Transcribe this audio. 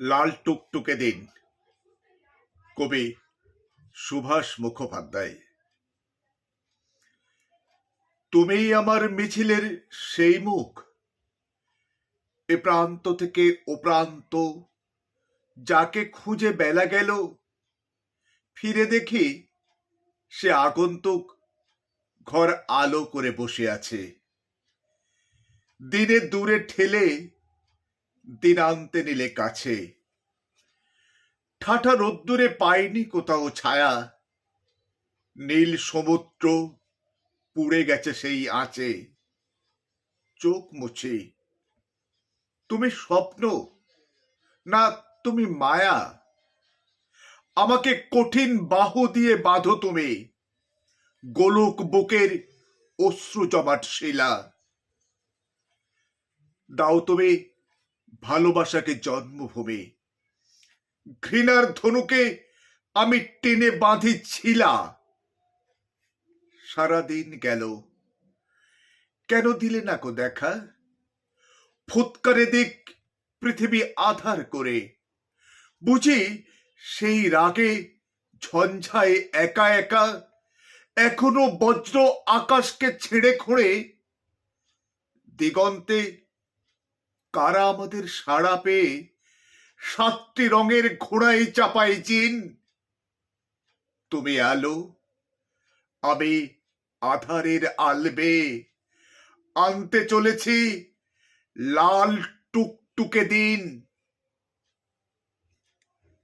লাল টুকটুকে দিন। কবি সুভাষ মুখোপাধ্যায়। তুমি আমার মিছিলের সেই মুখ। এ প্রান্ত থেকে ও প্রান্ত যাকে খুঁজে বেলা গেল, ফিরে দেখি সে আগন্তুক ঘর আলো করে বসে আছে। দিনে দূরে ঠেলে দিন আনতে নিলে কাছে। ঠাঠা রোদ্দুরে পাইনি কোথাও ছায়া। নীল সমুদ্র পুড়ে গেছে সেই আঁচে। চোখ মুছে। তুমি স্বপ্ন না তুমি মায়া? আমাকে কঠিন বাহু দিয়ে বাঁধো তুমি। গোলক বুকের অশ্রু জমাট শিলা। দাও তুমি ভালোবাসাকে জন্মভূমি। ঘৃণার ধনুকে আমি টেনে বাঁধি ছিলা সারাদিন গেল। কেন দিলে না কো দেখা? ফুৎকারে দিক পৃথিবী আধার করে। বুঝি সেই রাগে ঝঞ্ঝায় একা একা এখনও বজ্র আকাশকে ছেড়ে খুঁড়ে। দিগন্তে কারা আমাদের সাড়া পেয়ে সাতটি রঙের ঘোড়ায় চাপাই চিন তুমি আলো, আমি আধারের আলবে। আনতে চলেছি লাল টুকটুকে দিন।